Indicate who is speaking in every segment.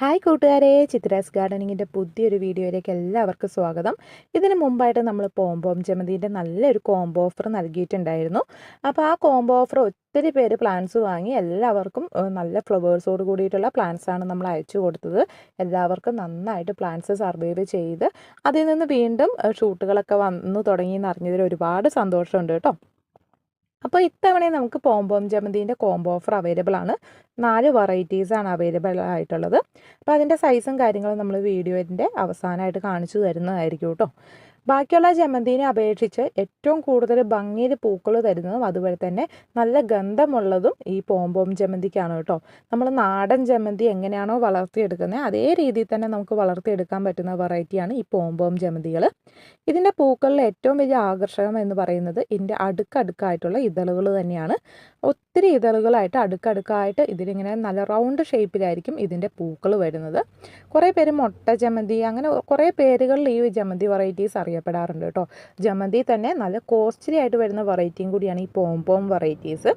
Speaker 1: Hi കൂട്ടുകാരെ ചിത്രാസ് ഗാർഡനിങ്ങിന്റെ പുതിയൊരു വീഡിയോയിലേക്ക് എല്ലാവർക്കും സ്വാഗതം. ഇതിന് മുമ്പായിട്ട് നമ്മൾ പോംബോം ജമന്തിന്റെ നല്ലൊരു കോംബോ ഓഫർ നൽകിയിട്ടുണ്ടായിരുന്നു. അപ്പോൾ ആ കോംബോ ഓഫർ ഒത്തിരി പേര് പ്ലാന്റ്സ് വാങ്ങി എല്ലാവർക്കും നല്ല ഫ്ലവേഴ്സോട് കൂടിയിട്ടുള്ള പ്ലാന്റ്സ് ആണ് നമ്മൾ അയച്ചു കൊടുത്തത്. എല്ലാവർക്കും നന്നായിട്ട് പ്ലാന്റ്സ് സർവൈവ് ചെയ്ത് അതിൽ നിന്ന് വീണ്ടും ഷൂട്ടുകളൊക്കെ വന്നു തുടങ്ങി എന്നറിഞ്ഞതിൽ ഒരുപാട് സന്തോഷമുണ്ട് കേട്ടോ. അപ്പോൾ ഇത്തവണ നമുക്ക് പോംബോം ജമന്തിന്റെ കോംബോ ഓഫർ അവൈലബിൾ ആണ്. നാല് വെറൈറ്റീസ് ആണ് അവൈലബിൾ ആയിട്ടുള്ളത്. അപ്പോൾ അതിന്റെ സൈസും കാര്യങ്ങളും നമ്മൾ വീഡിയോന്റെ അവസാനമായിട്ട് കാണിച്ചു തരുന്നതായിരിക്കും കേട്ടോ ബാക്കിയുള്ള ജമന്തിനെ അപേക്ഷിച്ച് ഏറ്റവും കൂടുതൽ ഭംഗിയിൽ പൂക്കൾ തരുന്നതും അതുപോലെ തന്നെ നല്ല ഗന്ധമുള്ളതും ഈ പോംപോം ജമന്തിക്കാണ് കേട്ടോ. നമ്മൾ നാടൻ ജമന്തി എങ്ങനെയാണോ വളർത്തിയെടുക്കുന്നത് അതേ രീതിയിൽ തന്നെ നമുക്ക് വളർത്തിയെടുക്കാൻ പറ്റുന്ന വെറൈറ്റിയാണ് ഈ പോംപോം ജമന്തികൾ. ഇതിന്റെ പൂക്കളിൽ ഏറ്റവും വലിയ ആകർഷകം എന്ന് പറയുന്നത് ഇതിന്റെ അടുക്കടുക്കായിട്ടുള്ള ഇതളുകൾ തന്നെയാണ്. ഒത്തിരി ഇതളുകളായിട്ട് അടുക്കടുക്കായിട്ട് ഇതിലിങ്ങനെ നല്ല റൗണ്ട് ഷേപ്പിലായിരിക്കും ഇതിന്റെ പൂക്കൾ വരുന്നത്. കുറേ പേര് മുട്ട ജമന്തി അങ്ങനെ കുറേ പേരുകളിൽ ഈ ജമന്തി വെറൈറ്റീസ് അറിയപ്പെടാറുണ്ട് കേട്ടോ. ജമന്തി തന്നെ നല്ല കോസ്റ്റ്ലി ആയിട്ട് വരുന്ന വെറൈറ്റിയും കൂടിയാണ് ഈ പോംപോം വെറൈറ്റീസ്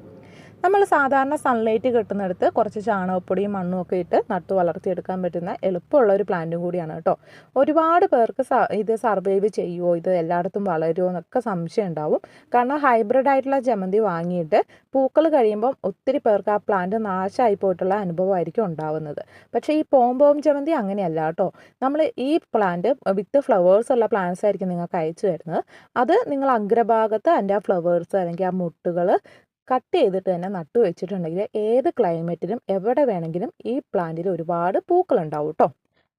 Speaker 1: നമ്മൾ സാധാരണ സൺലൈറ്റ് കിട്ടുന്നിടത്ത് കുറച്ച് ചാണകപ്പൊടിയും മണ്ണും ഒക്കെ ഇട്ട് നട്ടു വളർത്തിയെടുക്കാൻ പറ്റുന്ന എളുപ്പമുള്ള ഒരു പ്ലാന്റും കൂടിയാണ് കേട്ടോ. ഒരുപാട് പേർക്ക് ഇത് സർവൈവ് ചെയ്യുമോ ഇത് എല്ലായിടത്തും വളരുമോ എന്നൊക്കെ സംശയം ഉണ്ടാവും. കാരണം ഹൈബ്രിഡ് ആയിട്ടുള്ള ജമന്തി വാങ്ങിയിട്ട് പൂക്കൾ കഴിയുമ്പം ഒത്തിരി പേർക്ക് ആ പ്ലാന്റ് നാശമായി പോയിട്ടുള്ള അനുഭവമായിരിക്കും ഉണ്ടാവുന്നത്. പക്ഷേ ഈ പോംപോം ജമന്തി അങ്ങനെയല്ല കേട്ടോ. നമ്മൾ ഈ പ്ലാന്റ് വിത്ത് ഫ്ലവേഴ്സ് ഉള്ള പ്ലാന്റ്സ് ആയിരിക്കും നിങ്ങൾക്ക് അയച്ചു തരുന്നത്. അത് നിങ്ങൾ അഗ്രഭാഗത്ത് അതിന്റെ ആ ഫ്ലവേഴ്സ് അല്ലെങ്കിൽ ആ മുട്ടുകൾ കട്ട് ചെയ്തിട്ട് തന്നെ നട്ടു വെച്ചിട്ടുണ്ടെങ്കിൽ ഏത് ക്ലൈമറ്റിലും എവിടെ വേണമെങ്കിലും ഈ പ്ലാന്റിൽ ഒരുപാട് പൂക്കളുണ്ടാവും കേട്ടോ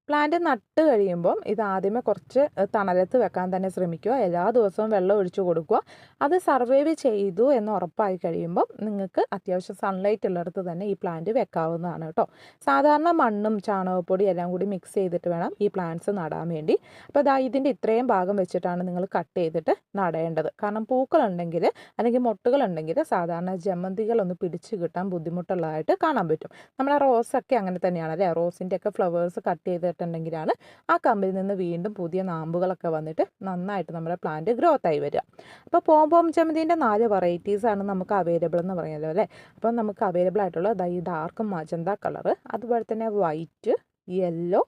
Speaker 1: പ്ലാന്റ് നട്ട് കഴിയുമ്പം ഇത് ആദ്യമേ കുറച്ച് തണലത്ത് വെക്കാൻ തന്നെ ശ്രമിക്കുക. എല്ലാ ദിവസവും വെള്ളം ഒഴിച്ചു കൊടുക്കുക. അത് സർവൈവ് ചെയ്തു എന്ന് ഉറപ്പായി കഴിയുമ്പം നിങ്ങൾക്ക് അത്യാവശ്യം സൺലൈറ്റ് ഉള്ളിടത്ത് തന്നെ ഈ പ്ലാന്റ് വെക്കാവുന്നതാണ് കേട്ടോ. സാധാരണ മണ്ണും ചാണകപ്പൊടി എല്ലാം കൂടി മിക്സ് ചെയ്തിട്ട് വേണം ഈ പ്ലാന്റ്സ് നടാൻ വേണ്ടി. അപ്പോൾ ഇതാ ഇതിന്റെ ഇത്രയും ഭാഗം വെച്ചിട്ടാണ് നിങ്ങൾ കട്ട് ചെയ്തിട്ട് നടേണ്ടത്. കാരണം പൂക്കളുണ്ടെങ്കിൽ അല്ലെങ്കിൽ മൊട്ടുകളുണ്ടെങ്കിൽ സാധാരണ ജമന്തികളൊന്ന് പിടിച്ച് കിട്ടാൻ ബുദ്ധിമുട്ടുള്ളതായിട്ട് കാണാൻ പറ്റും. നമ്മളെ റോസൊക്കെ അങ്ങനെ തന്നെയാണ് അല്ലേ റോസിന്റെയൊക്കെ ഫ്ലവേഴ്സ് കട്ട് ചെയ്തിട്ടുണ്ടെങ്കിലാണ് ആ കമ്പിൽ നിന്ന് വീണ്ടും പുതിയ നാമ്പുകളൊക്കെ വന്നിട്ട് നന്നായിട്ട് നമ്മുടെ പ്ലാന്റ് ഗ്രോത്ത് ആയി വരിക. അപ്പോൾ പോംപോം ചമ്മതിന്റെ നാല് വെറൈറ്റീസാണ് നമുക്ക് അവൈലബിൾ എന്ന് പറയുന്നത് അല്ലേ? അപ്പം നമുക്ക് അവൈലബിൾ ആയിട്ടുള്ള ഈ ഡാർക്ക് മജന്ത കളറ് അതുപോലെ തന്നെ വൈറ്റ് യെല്ലോ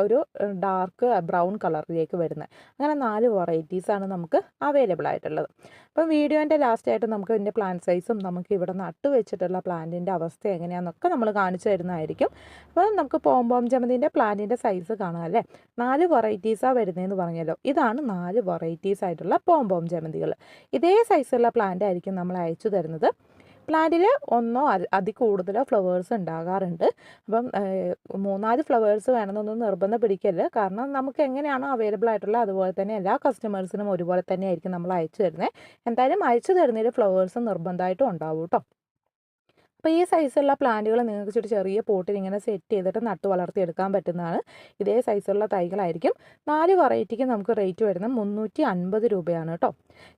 Speaker 1: ഒരു ഡാർക്ക് ബ്രൗൺ കളറിലേക്ക് വരുന്നത്. അങ്ങനെ നാല് വെറൈറ്റീസാണ് നമുക്ക് അവൈലബിൾ ആയിട്ടുള്ളത്. അപ്പം വീഡിയോന്റെ ലാസ്റ്റായിട്ട് നമുക്ക് ഇതിന്റെ പ്ലാന്റ് സൈസും നമുക്ക് ഇവിടെ നട്ട് വെച്ചിട്ടുള്ള പ്ലാന്റിന്റെ അവസ്ഥ എങ്ങനെയാണെന്നൊക്കെ നമ്മൾ കാണിച്ചു തരുന്നതായിരിക്കും. അപ്പോൾ നമുക്ക് പോംപോം ജമന്തിന്റെ പ്ലാന്റിന്റെ സൈസ് കാണാം അല്ലേ? നാല് വെറൈറ്റീസാണ് വരുന്നതെന്ന് പറഞ്ഞല്ലോ. ഇതാണ് നാല് വെറൈറ്റീസ് ആയിട്ടുള്ള പോംപോം ജമന്തികൾ ഇതേ സൈസുള്ള പ്ലാന്റ് ആയിരിക്കും നമ്മൾ അയച്ചു തരുന്നത്. പ്ലാന്റിൽ ഒന്നോ അതി കൂടുതലോ ഫ്ലവേഴ്സ് ഉണ്ടാകാറുണ്ട്. അപ്പം മൂന്നാൽ ഫ്ലവേഴ്സ് വേണമെന്നൊന്നും നിർബന്ധം പിടിക്കൽ കാരണം നമുക്ക് എങ്ങനെയാണോ അവൈലബിൾ ആയിട്ടുള്ളത് അതുപോലെ തന്നെ എല്ലാ കസ്റ്റമേഴ്സിനും ഒരുപോലെ തന്നെ ആയിരിക്കും നമ്മൾ അയച്ചു തരുന്നത്. എന്തായാലും അയച്ചു തരുന്നതിൽ ഫ്ലവേഴ്സ് നിർബന്ധമായിട്ടും ഉണ്ടാവും കേട്ടോ. അപ്പോൾ ഈ സൈസുള്ള പ്ലാന്റുകൾ നിങ്ങൾക്ക് ചുറ്റും ചെറിയ പോട്ടിൽ ഇങ്ങനെ സെറ്റ് ചെയ്തിട്ട് നട്ട് വളർത്തിയെടുക്കാൻ പറ്റുന്നതാണ്. ഇതേ സൈസുള്ള തൈകളായിരിക്കും. നാല് വെറൈറ്റിക്ക് നമുക്ക് റേറ്റ് വരുന്നത് മുന്നൂറ്റി അൻപത് രൂപയാണ് കേട്ടോ.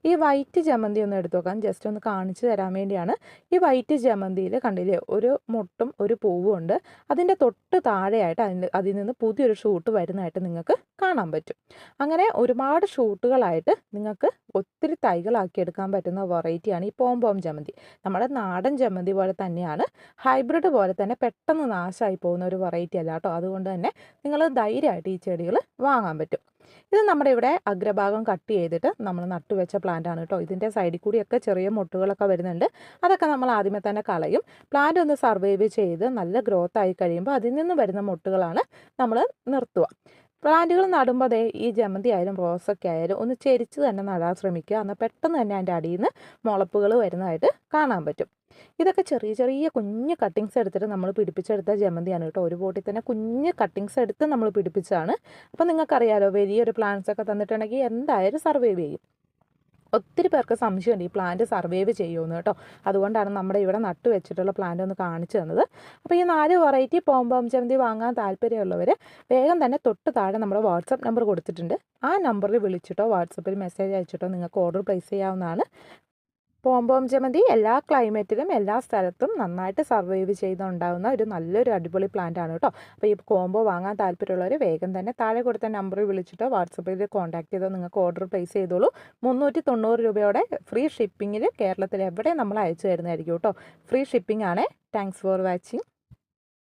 Speaker 1: ഈ വൈറ്റ് ജമന്തി ഒന്ന് എടുത്തു നോക്കാം. ജസ്റ്റ് ഒന്ന് കാണിച്ചു തരാൻ വേണ്ടിയാണ്. ഈ വൈറ്റ് ജമന്തിയിൽ കണ്ടില്ലേ ഒരു മുട്ടും ഒരു പൂവും ഉണ്ട്. അതിന്റെ തൊട്ട് താഴെയായിട്ട് അതിന്റെ അതിൽ നിന്ന് പുതിയൊരു ഷൂട്ട് വരുന്നതായിട്ട് നിങ്ങൾക്ക് കാണാൻ പറ്റും. അങ്ങനെ ഒരുപാട് ഷൂട്ടുകളായിട്ട് നിങ്ങൾക്ക് ഒത്തിരി തൈകളാക്കി എടുക്കാൻ പറ്റുന്ന വെറൈറ്റിയാണ് ഈ പോംപോം ജമന്തി. നമ്മുടെ നാടൻ ജമന്തി പോലെ തന്നെയാണ്. ഹൈബ്രിഡ് പോലെ തന്നെ പെട്ടെന്ന് നാശമായി പോകുന്ന ഒരു വെറൈറ്റി അല്ല കേട്ടോ. അതുകൊണ്ട് തന്നെ നിങ്ങൾ ധൈര്യമായിട്ട് ഈ ചെടികൾ വാങ്ങാൻ പറ്റും. ഇത് നമ്മുടെ ഇവിടെ അഗ്രഭാഗം കട്ട് ചെയ്തിട്ട് നമ്മൾ നട്ടുവെച്ച പ്ലാന്റ് ആണ് കേട്ടോ. ഇതിന്റെ സൈഡിൽ കൂടിയൊക്കെ ചെറിയ മുട്ടുകളൊക്കെ വരുന്നുണ്ട്. അതൊക്കെ നമ്മൾ ആദ്യമേ തന്നെ കളയും. പ്ലാന്റ് ഒന്ന് സർവൈവ് ചെയ്ത് നല്ല ഗ്രോത്ത് ആയി കഴിയുമ്പോൾ അതിൽ നിന്ന് വരുന്ന മുട്ടുകളാണ് നമ്മൾ നിർത്തുക. പ്ലാന്റുകൾ നടുമ്പോൾ അതേ ഈ ജമന്തി ആയാലും റോസൊക്കെ ആയാലും ഒന്ന് ചെരിച്ച് തന്നെ നടാൻ ശ്രമിക്കുക. എന്നാൽ പെട്ടെന്ന് തന്നെ അതിന്റെ അടിയിൽ നിന്ന് മുളപ്പുകൾ വരുന്നതായിട്ട് കാണാൻ പറ്റും. ഇതൊക്കെ ചെറിയ ചെറിയ കുഞ്ഞ് കട്ടിങ്സ് എടുത്തിട്ട് നമ്മൾ പിടിപ്പിച്ചെടുത്ത ജമന്തിയാണ് കേട്ടോ. ഒരു ബോട്ടിൽ തന്നെ കുഞ്ഞ് കട്ടിങ്സ് എടുത്ത് നമ്മൾ പിടിപ്പിച്ചതാണ്. അപ്പോൾ നിങ്ങൾക്കറിയാലോ വലിയൊരു പ്ലാന്റ്സ് ഒക്കെ തന്നിട്ടുണ്ടെങ്കിൽ എന്തായാലും സർവൈവ് ചെയ്യും. ഒത്തിരി പേർക്ക് സംശയമുണ്ട് ഈ പ്ലാന്റ് സർവൈവ് ചെയ്യുമെന്ന് കേട്ടോ. അതുകൊണ്ടാണ് നമ്മുടെ ഇവിടെ നട്ടു വെച്ചിട്ടുള്ള പ്ലാന്റ് ഒന്ന് കാണിച്ചു തന്നത്. അപ്പോൾ ഈ നാല് വെറൈറ്റി പോംപോം ചമന്തി വാങ്ങാൻ താല്പര്യമുള്ളവർ വേഗം തന്നെ തൊട്ട് താഴെ നമ്മുടെ വാട്സപ്പ് നമ്പർ കൊടുത്തിട്ടുണ്ട്. ആ നമ്പറിൽ വിളിച്ചിട്ടോ വാട്സപ്പിൽ മെസ്സേജ് അയച്ചിട്ടോ നിങ്ങൾക്ക് ഓർഡർ പ്ലേസ് ചെയ്യാവുന്നതാണ്. പോംപോം ജമന്തി എല്ലാ ക്ലൈമറ്റിലും എല്ലാ സ്ഥലത്തും നന്നായിട്ട് സർവൈവ് ചെയ്തുണ്ടാകുന്ന ഒരു നല്ലൊരു അടിപൊളി പ്ലാന്റ് ആണ് കേട്ടോ അപ്പോൾ ഈ കോംബോ വാങ്ങാൻ താല്പര്യമുള്ളവർ വേഗം തന്നെ താഴെ കൊടുത്ത നമ്പറിൽ വിളിച്ചിട്ടോ വാട്സപ്പിൽ കോൺടാക്ട് ചെയ്തോ നിങ്ങൾക്ക് ഓർഡർ പ്ലേസ് ചെയ്തോളൂ. മുന്നൂറ്റി തൊണ്ണൂറ് രൂപയോടെ ഫ്രീ ഷിപ്പിങ്ങിൽ കേരളത്തിൽ എവിടെ നമ്മൾ അയച്ചു തരുന്നതായിരിക്കും കേട്ടോ ഫ്രീ ഷിപ്പിംഗ് ആണ്. Thanks for watching